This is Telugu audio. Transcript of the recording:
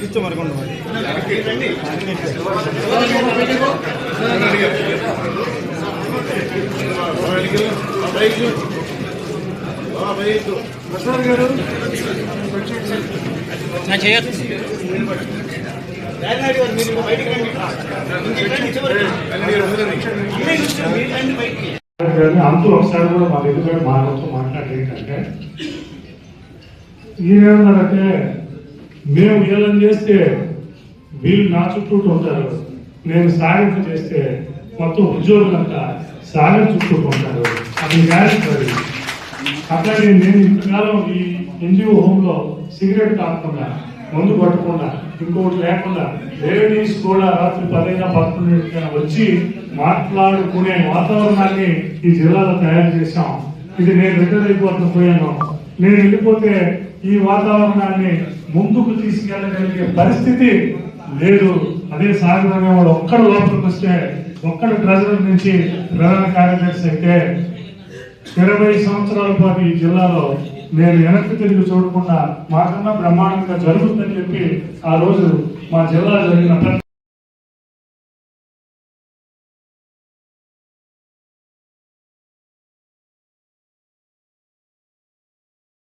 కూర్చో మరకుండా ప్రసాద్ గారు నా చేయొచ్చు. అంతూ ఒకసారి కూడా మా దగ్గర మాతో మాట్లాడేది ఏంటంటే ఈయనేమన్నారంటే మేము వీళ్ళని చేస్తే వీళ్ళు నా చుట్టూ ఉంటారు. నేను సాగింపు చేస్తే మొత్తం ఉద్యోగులంతా సాగర్ చుట్టూ ఉంటారు. అది గ్యారెంటీ అట్లాగే నేను ఇంతకాలం ఈ ఎన్జిఓ హోమ్లో సిగరెట్ కాకుండా మందు పట్టకుండా ఇంకోటి లేకుండా లేడీస్ కూడా రాత్రి పదైనా పదకొండు వచ్చి మాట్లాడుకునే వాతావరణాన్ని ఈ జిల్లాలో తయారు చేశాం. ఇది నేను రిటైర్ అయిపోతున్న పోయాను. నేను వెళ్ళిపోతే ఈ వాతావరణాన్ని ముందుకు తీసుకెళ్ళగలిగే పరిస్థితి లేదు. అదే సాగరమే వాడు ఒక్కడు లోపలికి వస్తే ఒక్కడు ట్రెజరర్ నుంచి ప్రధాన కార్యదర్శి అయితే ఇరవై సంవత్సరాల పాటు ఈ జిల్లాలో నేను వెనక్కి తిరిగి చూడకుండా మాకన్నా బ్రహ్మాండంగా జరుగుతుందని చెప్పి ఆ రోజు మా జిల్లా జరిగిన